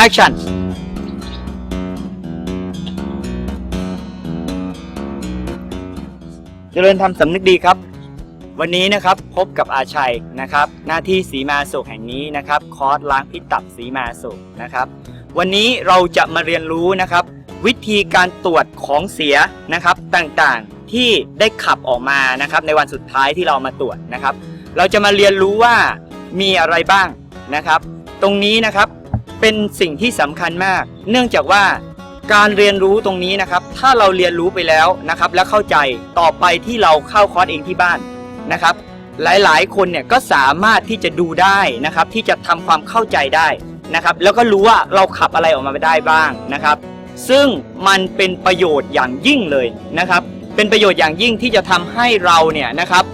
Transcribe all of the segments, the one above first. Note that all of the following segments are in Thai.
action เจริญธรรมสำนึกดีครับ วันนี้นะครับพบกับอาชัยนะครับ หน้าที่สีมาโศกแห่งนี้นะครับ คอร์สล้างพิษตับสีมาโศกนะครับ วันนี้เราจะมาเรียนรู้นะครับ วิธีการตรวจของเสียนะครับต่างๆที่ได้ขับออกมานะครับในวันสุดท้ายที่เรามาตรวจนะครับ เราจะมาเรียนรู้ว่ามีอะไรบ้างนะครับ ตรงนี้นะครับ เป็นสิ่งที่สำคัญมาก เนื่องจากว่าการเรียนรู้ตรงนี้นะครับ ถ้าเราเรียนรู้ไปแล้วนะครับ แล้วเข้าใจต่อไปที่เราเข้าคอร์สเองที่บ้านนะครับ หลายๆ คนเนี่ยก็สามารถที่จะดูได้นะครับ ที่จะทำความเข้าใจได้นะครับ แล้วก็รู้ว่าเราขับอะไรออกมาได้บ้างนะครับ ซึ่งมันเป็นประโยชน์อย่างยิ่งเลยนะครับ เป็นประโยชน์อย่างยิ่งที่จะทำให้เราเนี่ยนะครับ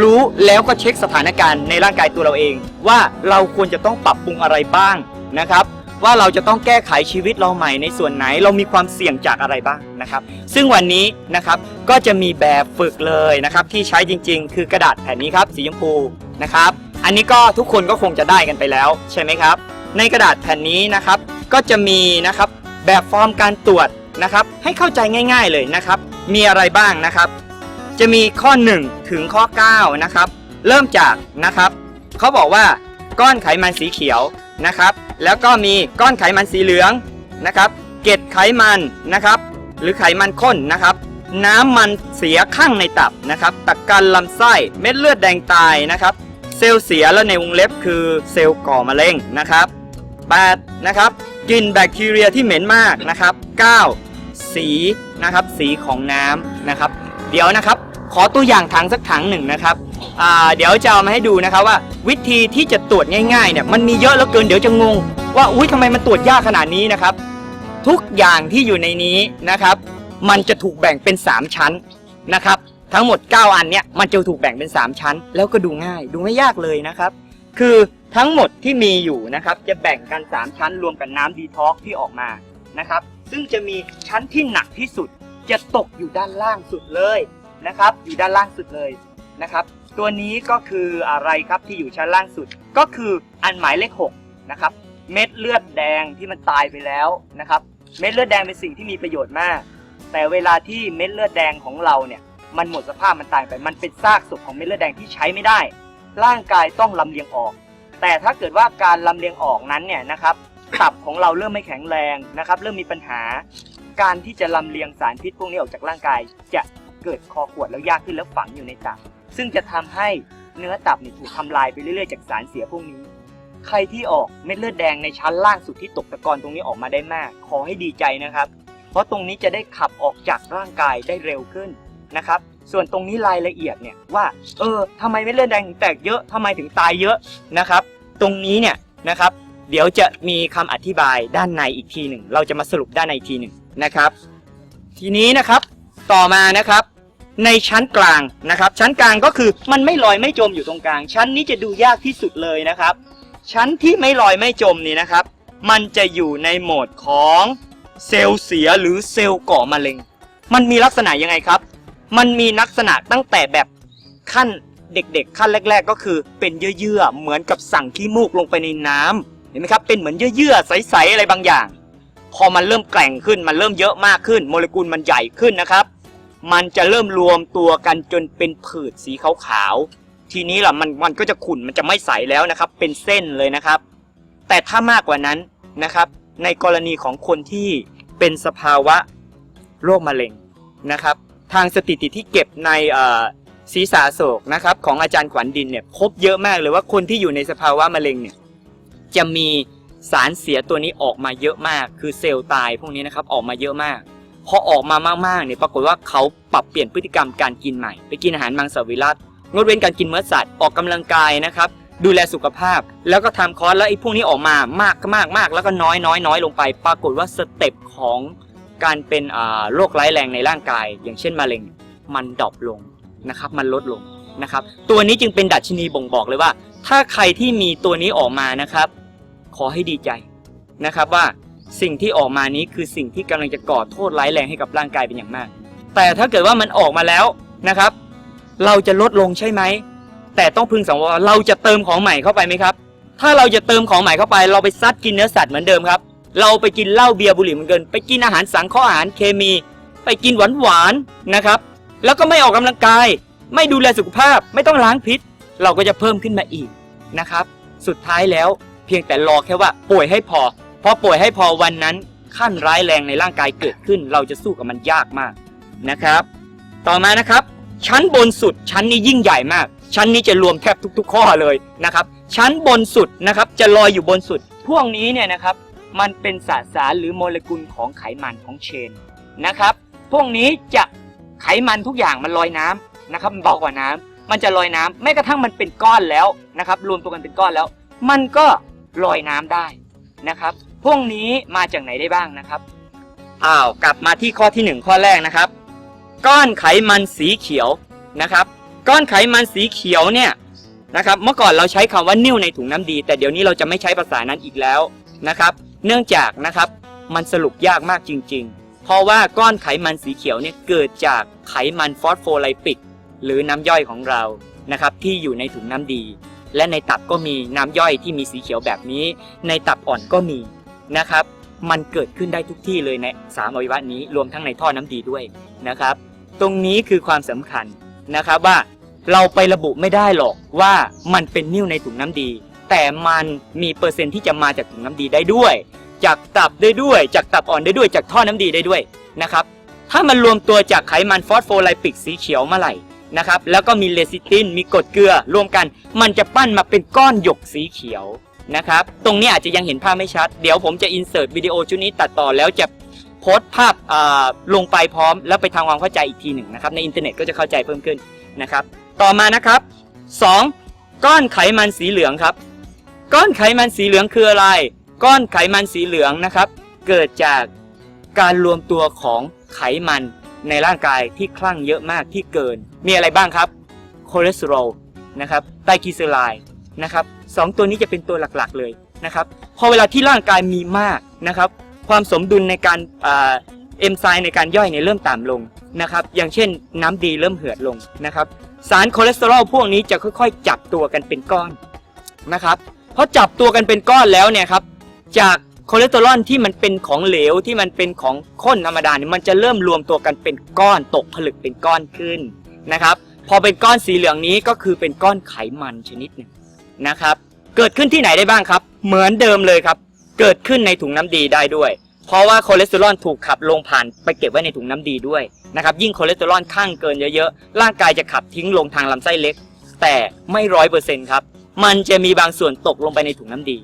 รู้แล้วก็เช็คสถานการณ์ในร่างกายตัวเราเอง ว่าเราควรจะต้องปรับปรุงอะไรบ้าง นะครับว่าเราจะต้องแก้ไขชีวิตเราใหม่ในส่วนไหนเรามีความเสี่ยงจากอะไรบ้างนะครับ ซึ่งวันนี้นะครับก็จะมีแบบฝึกเลยนะครับ ที่ใช้จริง ๆ คือกระดาษแผ่นนี้ครับสีชมพูนะครับ อันนี้ก็ทุกคนก็คงจะได้กันไปแล้วใช่ไหมครับ ในกระดาษแผ่นนี้นะครับ ก็จะมีนะครับแบบฟอร์มการตรวจนะครับ ให้เข้าใจง่าย ๆเลยนะครับ มีอะไรบ้างนะครับ จะมีข้อ 1 ถึงข้อ9นะครับ เริ่มจากนะครับเขาบอกว่าก้อนไขมันสีเขียวนะครับ แล้วก็มีก้อนไขมันสีเหลืองนะครับ เกล็ดไขมันนะครับ หรือไขมันข้นนะครับ น้ำมันเสียข้างในตับนะครับตะกันลำไส้เม็ดเลือดแดงตายนะครับ เซลล์เสียแล้วในวงเล็บคือเซลล์ก่อมะเร็งนะครับ 8. นะครับกลิ่นแบคทีเรียที่เหม็นมากนะครับ 9. สีนะครับสีของน้ำนะครับ เดี๋ยวนะครับ ขอตัวอย่างถังสักถังหนึ่งนะครับ เดี๋ยวจะเอามาให้ดูนะครับว่า วิธีที่จะตรวจง่ายๆเนี่ยมันมีเยอะเหลือเกินเดี๋ยวจะงง ว่าอุ้ยทำไมมันตรวจยากขนาดนี้นะครับ ทุกอย่างที่อยู่ในนี้นะครับ มันจะถูกแบ่งเป็น 3 ชั้นนะครับ ทั้งหมด 9 อันเนี่ยมันจะถูกแบ่งเป็น 3 ชั้น แล้วก็ดูง่าย ดูไม่ยากเลยนะครับ คือทั้งหมดที่มีอยู่นะครับ จะแบ่งกัน 3 ชั้น รวมกับน้ำดีท็อกที่ออกมานะครับ ซึ่งจะมีชั้นที่หนักที่สุด จะตกอยู่ด้านล่างสุดเลยนะครับ อยู่ด้านล่างสุดเลยนะครับ ตัวนี้ก็คืออะไรครับที่อยู่ชั้นล่างสุดก็คืออันหมายเลข6นะครับเม็ดเลือดแดงที่มันตายไปแล้วนะครับ เม็ดเลือดแดงเป็นสิ่งที่มีประโยชน์มาก แต่เวลาที่เม็ดเลือดแดงของเราเนี่ยมันหมดสภาพมันตายไปมันเป็นซากศพของเม็ดเลือดแดงที่ใช้ไม่ได้ ร่างกายต้องลำเลียงออก แต่ถ้าเกิดว่าการลำเลียงออกนั้นเนี่ยนะครับตับของเราเริ่มไม่แข็งแรงนะครับ เริ่มมีปัญหา การที่จะลำเลียงสารพิษพวกนี้ออกจากร่างกายจะเกิดคอขวดแล้วยากขึ้นแล้วฝังอยู่ในตับ ซึ่งจะทำให้เนื้อตับเนี่ยถูกทำลายไปเรื่อยๆจากสารเสียพวกนี้ ใครที่ออกเม็ดเลือดแดงในชั้นล่างสุดที่ตกตะกอนตรงนี้ออกมาได้มาก ขอให้ดีใจนะครับ เพราะตรงนี้จะได้ขับออกจากร่างกายได้เร็วขึ้นนะครับ ส่วนตรงนี้รายละเอียดเนี่ยว่า เออทำไมเม็ดเลือดแดงถึงแตกเยอะทำไมถึงตายเยอะนะครับ ตรงนี้เนี่ยนะครับ เดี๋ยวจะมีคำอธิบายด้านในอีกทีหนึ่ง เราจะมาสรุปด้านในอีกทีหนึ่งนะครับ ทีนี้นะครับ ต่อมานะครับ ในชั้นกลางนะครับ ชั้นกลางก็คือมันไม่ลอยไม่จมอยู่ตรงกลาง ชั้นนี้จะดูยากที่สุดเลยนะครับ ชั้นที่ไม่ลอยไม่จมนี่นะครับ มันจะอยู่ในโหมดของเซลล์เสียหรือเซลล์ก่อมะเร็ง มันมีลักษณะยังไงครับ มันมีลักษณะตั้งแต่แบบขั้นเด็กๆ ขั้นแรก ๆ ก็คือเป็นเยื่อๆเหมือนกับสั่งขี้มูกลงไปในน้ำเห็นไหมครับเป็นเหมือนเยื่อๆใสๆอะไรบางอย่าง พอมันเริ่มแกร่งขึ้นมันเริ่มเยอะมากขึ้น โมเลกุลมันใหญ่ขึ้นนะครับ มันจะเริ่มรวมตัวกันจนเป็นผืดสีขาวๆทีนี้ล่ะมันมันก็จะขุ่นมันจะไม่ใสแล้วนะครับ เป็นเส้นเลยนะครับ แต่ถ้ามากกว่านั้นนะครับ ในกรณีของคนที่เป็นสภาวะโรคมะเร็งนะครับ ทางสถิติที่เก็บในศีรษะโศกนะครับ ของอาจารย์ขวัญดินเนี่ยพบเยอะมากเลยว่าคนที่อยู่ในสภาวะมะเร็งเนี่ยจะมีสารเสียตัวนี้ออกมาเยอะมาก คือเซลล์ตายพวกนี้นะครับออกมาเยอะมาก พอออกมามากๆเนี่ยปรากฏว่าเขาปรับเปลี่ยนพฤติกรรมการกินใหม่ ไปกินอาหารมังสวิรัตงดเว้นการกินเนื้อสัตว์ออกกำลังกายนะครับดูแลสุขภาพ แล้วก็ทำคอร์สแล้วไอ้พวกนี้ออกมามากมากมากแล้วก็น้อยน้อยน้อยลงไป ปรากฏว่าสเต็ปของการเป็นโรคร้ายแรงในร่างกาย อย่างเช่นมะเร็งมันดรอปลงนะครับมันลดลงนะครับตัวนี้จึงเป็นดัชนีบ่งบอกเลยว่า ถ้าใครที่มีตัวนี้ออกมานะครับ ขอให้ดีใจนะครับว่า สิ่งที่ออกมานี้คือสิ่งที่กำลังจะก่อโทษร้ายแรงให้กับร่างกายเป็นอย่างมาก แต่ถ้าเกิดว่ามันออกมาแล้วนะครับ เราจะลดลงใช่ไหม แต่ต้องพึงสังวรว่าเราจะเติมของใหม่เข้าไปไหมครับ ถ้าเราจะเติมของใหม่เข้าไป เราไปซัดกินเนื้อสัตว์เหมือนเดิมครับ เราไปกินเหล้าเบียร์บุหรี่เหมือนเดิมไปกินอาหารสังเคราะห์อาหารเคมี ไปกินหวานหวานๆนะครับ แล้วก็ไม่ออกกำลังกาย ไม่ดูแลสุขภาพ ไม่ต้องล้างพิษ เราก็จะเพิ่มขึ้นมาอีกนะครับ สุดท้ายแล้วเพียงแต่รอแค่ว่าป่วยให้พอ พอป่วยให้พอวันนั้นขั้นร้ายแรงในร่างกายเกิดขึ้น เราจะสู้กับมันยากมากนะครับ ต่อมานะครับ ชั้นบนสุดชั้นนี้ยิ่งใหญ่มาก ชั้นนี้จะรวมแทบทุก ๆ ข้อเลยนะครับ ชั้นบนสุดนะครับ จะลอยอยู่บนสุด พวกนี้เนี่ยนะครับ มันเป็นสสารหรือโมเลกุลของไขมันของเชนนะครับ พวกนี้จะไขมันทุกอย่างมันลอยน้ำนะครับมันเบากว่าน้ำมันจะลอยน้ำแม้กระทั่งมันเป็นก้อนแล้วนะครับ รวมตัวกันเป็นก้อนแล้ว มันก็ลอยน้ำได้นะครับ พวกนี้มาจากไหนได้บ้างนะครับอ้าวกลับมาที่ข้อที่หนึ่งข้อแรกนะครับ ก้อนไขมันสีเขียวนะครับ ก้อนไขมันสีเขียวเนี่ยนะครับ เมื่อก่อนเราใช้คำว่านิ่วในถุงน้ำดี แต่เดี๋ยวนี้เราจะไม่ใช้ภาษานั้นอีกแล้วนะครับ เนื่องจากนะครับมันสรุปยากมากจริง ๆ เพราะว่าก้อนไขมันสีเขียวเนี่ยเกิดจากไขมันฟอสโฟไลปิดหรือน้ำย่อยของเรานะครับที่อยู่ในถุงน้ำดี และในตับก็มีน้ำย่อยที่มีสีเขียวแบบนี้ ในตับอ่อนก็มี นะครับ มันเกิดขึ้นได้ทุกที่เลยในสามอวัยวะนี้รวมทั้งในท่อน้ำดีด้วยนะครับ ตรงนี้คือความสำคัญนะครับว่าเราไประบุไม่ได้หรอกว่ามันเป็นนิ่วในถุงน้ำดี แต่มันมีเปอร์เซ็นต์ที่จะมาจากถุงน้ำดีได้ด้วย จากตับได้ด้วย จากตับอ่อนได้ด้วย จากท่อน้ำดีได้ด้วยนะครับถ้ามันรวมตัวจากไขมันฟอสโฟไลปิกสีเขียวเมื่อไหร่นะครับแล้วก็มีเลซิตินมีกรดเกลือรวมกัน มันจะปั้นมาเป็นก้อนหยกสีเขียว นะครับ ตรงนี้อาจจะยังเห็นภาพไม่ชัด เดี๋ยวผมจะอินเสิร์ตวิดีโอชุดนี้ตัดต่อแล้วจะโพสต์ภาพลงไปพร้อม แล้วไปทำความเข้าใจอีกทีหนึ่งนะครับ ในอินเทอร์เน็ตก็จะเข้าใจเพิ่มขึ้นนะครับ ต่อมานะครับ 2. ก้อนไขมันสีเหลืองครับ ก้อนไขมันสีเหลืองคืออะไร ก้อนไขมันสีเหลืองนะครับ เกิดจากการรวมตัวของไขมันในร่างกายที่คลั่งเยอะมากที่เกิน มีอะไรบ้างครับ คอเลสเตอรอลนะครับไตรกลีเซอไรด์ นะครับสองตัวนี้จะเป็นตัวหลักๆเลยนะครับพอเวลาที่ร่างกายมีมากนะครับ ความสมดุลในการเอนไซม์ในการย่อยเนี่ยเริ่มต่ำลงนะครับอย่างเช่นน้ำดีเริ่มเหือดลงนะครับ สารคอเลสเตอรอลพวกนี้จะค่อยๆ จับตัวกันเป็นก้อนนะครับพอจับตัวกันเป็นก้อนแล้วเนี่ยครับจากคอเลสเตอรอลที่มันเป็นของเหลวที่มันเป็นของข้นธรรมดาเนี่ยมันจะเริ่มรวมตัวกันเป็นก้อนตกผลึกเป็นก้อนขึ้นนะครับ พอเป็นก้อนสีเหลืองนี้ก็คือเป็นก้อนไขมันชนิดหนึ่ง นะครับ เกิดขึ้นที่ไหนได้บ้างครับ เหมือนเดิมเลยครับ เกิดขึ้นในถุงน้ำดีได้ด้วย เพราะว่าคอเลสเตอรอลถูกขับลงผ่านไปเก็บไว้ในถุงน้ำดีด้วยนะครับ ยิ่งคอเลสเตอรอลข้างเกินเยอะๆ ร่างกายจะขับทิ้งลงทางลำไส้เล็ก แต่ไม่ร้อยเปอร์เซ็นต์ครับ มันจะมีบางส่วนตกลงไปในถุงน้ำดี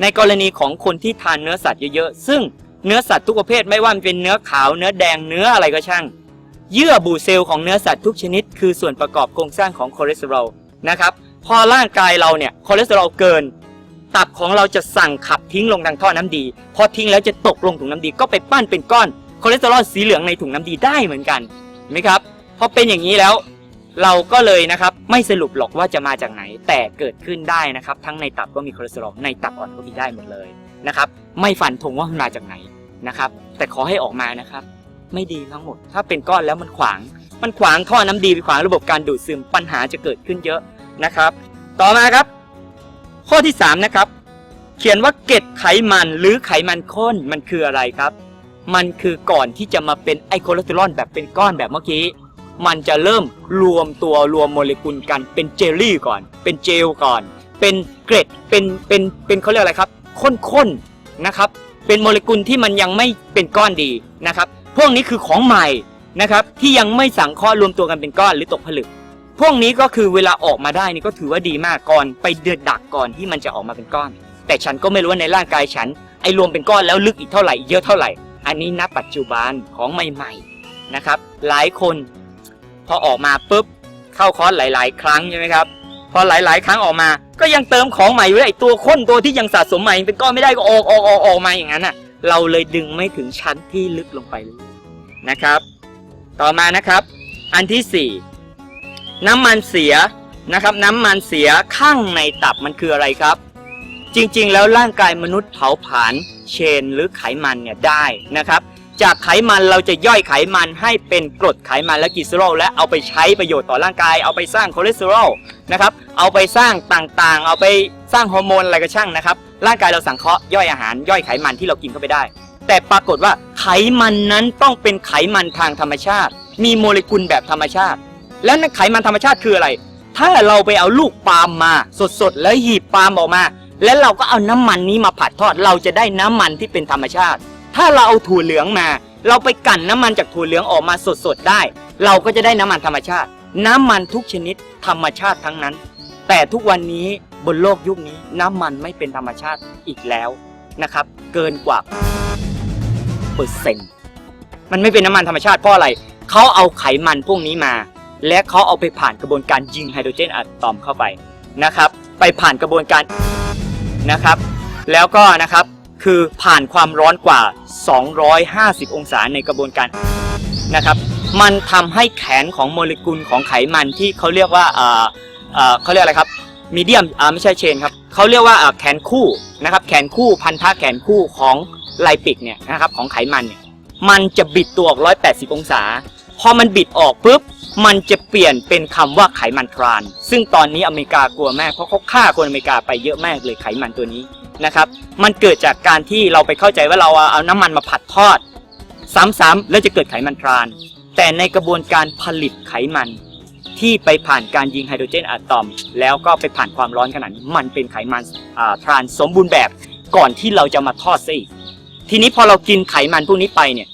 ในกรณีของคนที่ทานเนื้อสัตว์เยอะๆ ซึ่งเนื้อสัตว์ทุกประเภทไม่ว่ามันเป็นเนื้อขาว เนื้อแดง เนื้ออะไรก็ช่าง เยื่อบุเซลล์ของเนื้อสัตว์ทุกชนิด คือส่วนประกอบโครงสร้างของคอเลสเตอรอลนะครับ พอร่างกายเราเนี่ยคอเลสเตอรอลเกิน ตับของเราจะสั่งขับทิ้งลงทางท่อน้ำดี พอทิ้งแล้วจะตกลงถุงน้ำดีก็ไปปั้นเป็นก้อนคอเลสเตอรอลสีเหลืองในถุงน้ำดีได้เหมือนกันเห็นไหมครับพอเป็นอย่างนี้แล้วเราก็เลยนะครับไม่สรุปหรอกว่าจะมาจากไหน แต่เกิดขึ้นได้นะครับ ทั้งในตับก็มีคอเลสเตอรอลในตับอ่อนก็มีได้หมดเลยนะครับไม่ฟันธงว่ามันมาจากไหนนะครับ แต่ขอให้ออกมานะครับ ไม่ดีทั้งหมด ถ้าเป็นก้อนแล้วมันขวาง มันขวางท่อน้ำดีไปขวางระบบการดูดซึมปัญหาจะเกิดขึ้นเยอะ นะครับ ต่อมาครับ ข้อที่ 3 นะครับ เขียนว่าเกล็ดไขมันหรือไขมันข้นมันคืออะไรครับ มันคือก่อนที่จะมาเป็นไอโคเลสเตอรอลแบบเป็นก้อนแบบเมื่อกี้ มันจะเริ่มรวมตัวรวมโมเลกุลกันเป็นเจลลี่ก่อน เป็นเจลก่อน เป็นเกล็ดเป็นเป็นเป็นเขาเรียกอะไรครับข้นๆนะครับ เป็นโมเลกุลที่มันยังไม่เป็นก้อนดีนะครับ พวกนี้คือของใหม่นะครับที่ยังไม่สังเคราะห์รวมตัวกันเป็นก้อนหรือตกผลึก พวกนี้ก็คือเวลาออกมาได้นี่ก็ถือว่าดีมากก่อนไปเดือดดักก่อนที่มันจะออกมาเป็นก้อน แต่ฉันก็ไม่รู้ว่าในร่างกายฉันไอรวมเป็นก้อนแล้วลึกอีกเท่าไหร่เยอะเท่าไหร่ อันนี้ณปัจจุบันของใหม่ๆนะครับ หลายคนพอออกมาปุ๊บเข้าคอร์สหลาย ๆ ครั้งใช่ไหมครับพอหลายๆ ครั้งออกมา ก็ยังเติมของใหม่อยู่เลยไอตัวข้นตัวที่ยังสะสมใหม่เป็นก้อนไม่ได้ก็ออกออกออกออกมาอย่างนั้นอะ เราเลยดึงไม่ถึงชั้นที่ลึกลงไปเลยนะครับ ต่อมานะครับ อันที่สี่ น้ำมันเสียนะครับ น้ำมันเสียข้างในตับมันคืออะไรครับ จริงๆ แล้วร่างกายมนุษย์เผาผลาญเชนหรือไขมันเนี่ยได้นะครับ จากไขมันเราจะย่อยไขมันให้เป็นกรดไขมันและกลีเซอรอลและเอาไปใช้ประโยชน์ต่อร่างกาย เอาไปสร้างคอเลสเตอรอลนะครับ เอาไปสร้างต่างๆ เอาไปสร้างฮอร์โมนอะไรก็ช่างนะครับ ร่างกายเราสังเคราะห์ย่อยอาหารย่อยไขมันที่เรากินเข้าไปได้ แต่ปรากฏว่าไขมันนั้นต้องเป็นไขมันทางธรรมชาติ มีโมเลกุลแบบธรรมชาติ แล้วไขมันธรรมชาติคืออะไร ถ้าเราไปเอาลูกปาล์มมาสดๆ แล้วหีบปาล์มออกมา แล้วเราก็เอาน้ำมันนี้มาผัดทอด เราจะได้น้ำมันที่เป็นธรรมชาติ ถ้าเราเอาถั่วเหลืองมา เราไปกั่นน้ำมันจากถั่วเหลืองออกมาสดๆได้ เราก็จะได้น้ำมันธรรมชาติ น้ำมันทุกชนิดธรรมชาติทั้งนั้น แต่ทุกวันนี้บนโลกยุคนี้น้ำมันไม่เป็นธรรมชาติอีกแล้วนะครับ เกินกว่าเปอร์เซ็นต์มันไม่เป็นน้ำมันธรรมชาติเพราะอะไร เขาเอาไขมันพวกนี้มา และเขาเอาไปผ่านกระบวนการยิงไฮโดรเจนอะตอมเข้าไปนะครับ ไปผ่านกระบวนการนะครับ แล้วก็นะครับคือผ่านความร้อนกว่า 250 องศาในกระบวนการนะครับ มันทำให้แขนของโมเลกุลของไขมันที่เขาเรียกว่าเอ่อเอ่อเขาเรียกอะไรครับมีเดียมอ่าไม่ใช่เชนครับเขาเรียกว่าอ่าแขนคู่นะครับ แขนคู่พันธะแขนคู่ของไลปิกเนี่ยนะครับของไขมันเนี่ยมันจะบิดตัวออก 180 องศา พอมันบิดออกปุ๊บ มันจะเปลี่ยนเป็นคำว่าไขมันทราน ซึ่งตอนนี้อเมริกากลัวมากเพราะเขาฆ่าคนอเมริกาไปเยอะมากเลยไขมันตัวนี้นะครับ มันเกิดจากการที่เราไปเข้าใจว่าเราเอาน้ำมันมาผัดทอด ซ้ำๆแล้วจะเกิดไขมันทราน แต่ในกระบวนการผลิตไขมันที่ไปผ่านการยิงไฮโดรเจนอะตอม แล้วก็ไปผ่านความร้อนขนาดนี้มันเป็นไขมันทรานสมบูรณ์แบบก่อนที่เราจะมาทอดซะอีกทีนี้พอเรากินไขมันพวกนี้ไปเนี่ย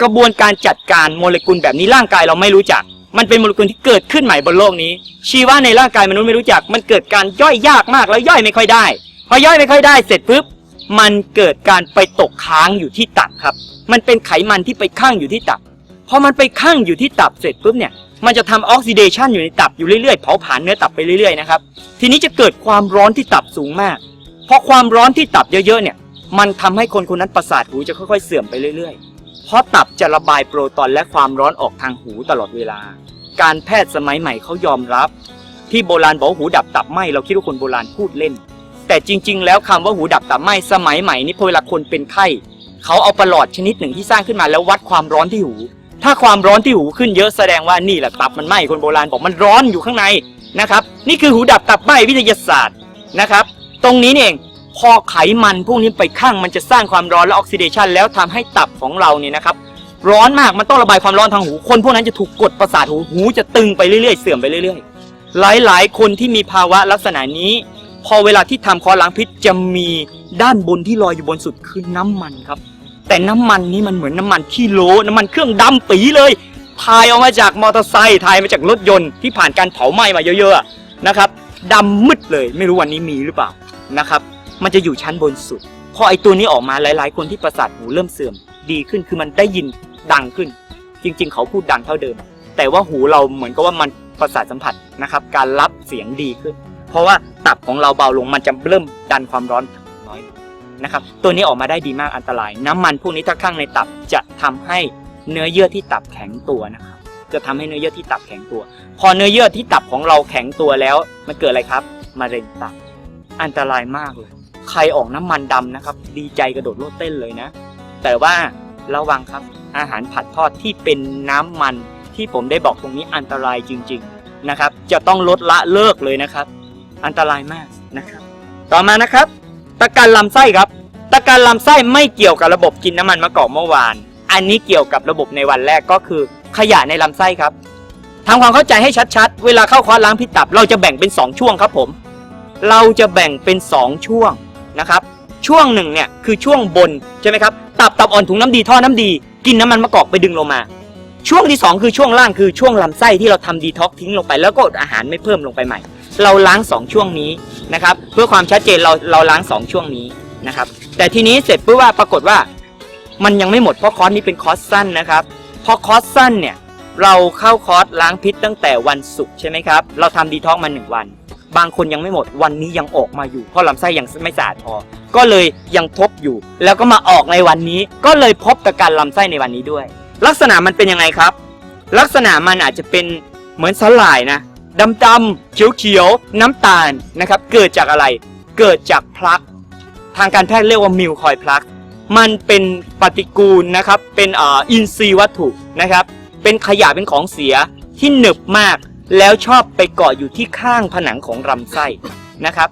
กระบวนการจัดการโมเลกุลแบบนี้ร่างกายเราไม่รู้จัก มันเป็นโมเลกุลที่เกิดขึ้นใหม่บนโลกนี้ ชีวะในร่างกายมนุษย์ไม่รู้จัก มันเกิดการย่อยยากมากแล้วย่อยไม่ค่อยได้ พอย่อยไม่ค่อยได้เสร็จปุ๊บมันเกิดการไปตกค้างอยู่ที่ตับครับ มันเป็นไขมันที่ไปข้างอยู่ที่ตับพอมันไปข้างอยู่ที่ตับเสร็จปุ๊บเนี่ยมันจะทำออกซิเดชันอยู่ในตับอยู่เรื่อยๆเผาผลาญเนื้อตับไปเรื่อยๆนะครับทีนี้จะเกิดความร้อนที่ตับสูงมากเพราะความร้อนที่ตับเยอะๆเนี่ยมันทำให้คนคนนั้นประสาทหูจะค่อยๆเสื่อมไปเรื่อยๆ เพราะตับจะระบายโปรตอนและความร้อนออกทางหูตลอดเวลา การแพทย์สมัยใหม่เขายอมรับ ที่โบราณบอกหูดับตับไหมเราคิดว่าคนโบราณพูดเล่น แต่จริง ๆ แล้วคำว่าหูดับตับไหมสมัยใหม่นี่พอเวลาคนเป็นไข้เขาเอาประหลอดชนิดหนึ่งที่สร้างขึ้นมาแล้ววัดความร้อนที่หู ถ้าความร้อนที่หูขึ้นเยอะแสดงว่านี่แหละตับมันไหมคนโบราณบอกมันร้อนอยู่ข้างในนะครับ นี่คือหูดับตับไหมวิทยาศาสตร์นะครับ ตรงนี้เอง พอไขมันพวกนี้ไปข้างมันจะสร้างความร้อนและออกซิเดชันแล้วทำให้ตับของเราเนี่ยนะครับร้อนมากมันต้องระบายความร้อนทางหู คนพวกนั้นจะถูกกดประสาทหูหูจะตึงไปเรื่อยๆ เสื่อมไปเรื่อยๆ หลายๆ คนที่มีภาวะลักษณะนี้ พอเวลาที่ทำคอล้างพิษจะมีด้านบนที่ลอยอยู่บนสุดคือน้ำมันครับ แต่น้ำมันนี้มันเหมือนน้ำมันขี้โลน้ำมันเครื่องดำปีเลยถ่ายออกมาจากมอเตอร์ไซค์ถ่ายมาจากรถยนต์ที่ผ่านการเผาไหม้มาเยอะๆนะครับดำมืดเลย ไม่รู้วันนี้มีหรือเปล่านะครับ มันจะอยู่ชั้นบนสุด พอไอตัวนี้ออกมาหลาย ๆ คนที่ประสาทหูเริ่มเสื่อมดีขึ้นคือมันได้ยินดังขึ้น จริง ๆ เขาพูดดังเท่าเดิม แต่ว่าหูเราเหมือนกับว่ามันประสาทสัมผัสนะครับ การรับเสียงดีขึ้น เพราะว่าตับของเราเบาลงมันจะเริ่มดันความร้อนน้อยนะครับ ตัวนี้ออกมาได้ดีมากอันตราย น้ำมันพวกนี้ถ้าข้างในตับจะทำให้เนื้อเยื่อที่ตับแข็งตัวนะครับ จะทำให้เนื้อเยื่อที่ตับแข็งตัว พอเนื้อเยื่อที่ตับของเราแข็งตัวแล้ว มันเกิดอะไรครับมะเร็งตับ อันตรายมากเลย ใครออกน้ำมันดำนะครับ ดีใจกระโดดโลดเต้นเลยนะ แต่ว่าระวังครับอาหารผัดทอดที่เป็นน้ำมันที่ผมได้บอกตรงนี้อันตรายจริง ๆนะครับ จะต้องลดละเลิกเลยนะครับ อันตรายมากนะครับ ต่อมานะครับตะการลำไส้ครับตะการลำไส้ไม่เกี่ยวกับระบบกินน้ำมันมะกอกเมื่อวาน อันนี้เกี่ยวกับระบบในวันแรกก็คือขยะในลำไส้ครับทำความเข้าใจให้ชัดๆ เวลาเข้าคอร์สล้างพิษตับ เราจะแบ่งเป็น 2 ช่วงครับผม เราจะแบ่งเป็น 2 ช่วง นะครับ ช่วงหนึ่งเนี่ยคือช่วงบนใช่ไหมครับ ตับตับอ่อนถุงน้ำดีท่อน้ำดี กินน้ำมันมะกอกไปดึงลงมา ช่วงที่ 2 คือช่วงล่างคือช่วงลำไส้ที่เราทำดีท็อกทิ้งลงไป แล้วก็อาหารไม่เพิ่มลงไปใหม่ เราล้าง 2 ช่วงนี้นะครับ เพื่อความชัดเจนเราเราล้าง 2 ช่วงนี้นะครับ แต่ทีนี้เสร็จปุ๊บว่าปรากฏว่ามันยังไม่หมดเพราะคอร์สนี้เป็นคอร์สสั้นนะครับเพราะคอร์สสั้นเนี่ยเราเข้าคอร์สล้างพิษตั้งแต่วันศุกร์ใช่ไหมครับ เราทำดีท็อกมาหนึ่งวัน บางคนยังไม่หมดวันนี้ยังออกมาอยู่ เพราะลำไส้ยังไม่สะอาดพอ ก็เลยยังพบอยู่ แล้วก็มาออกในวันนี้ ก็เลยพบกับการลำไส้ในวันนี้ด้วย ลักษณะมันเป็นยังไงครับ ลักษณะมันอาจจะเป็นเหมือนสลายนะดำดำๆเขียวเขียวๆน้ำตาลนะครับ เกิดจากอะไร เกิดจากพลัก ทางการแพทย์เรียกว่ามิวคอยพลัก มันเป็นปฏิกูลนะครับ เป็นอ่ออินทรีย์วัตถุนะครับ เป็นขยะเป็นของเสียที่หนึบมาก แล้วชอบไปเกาะอยู่ที่ข้างผนังของลำไส้นะครับ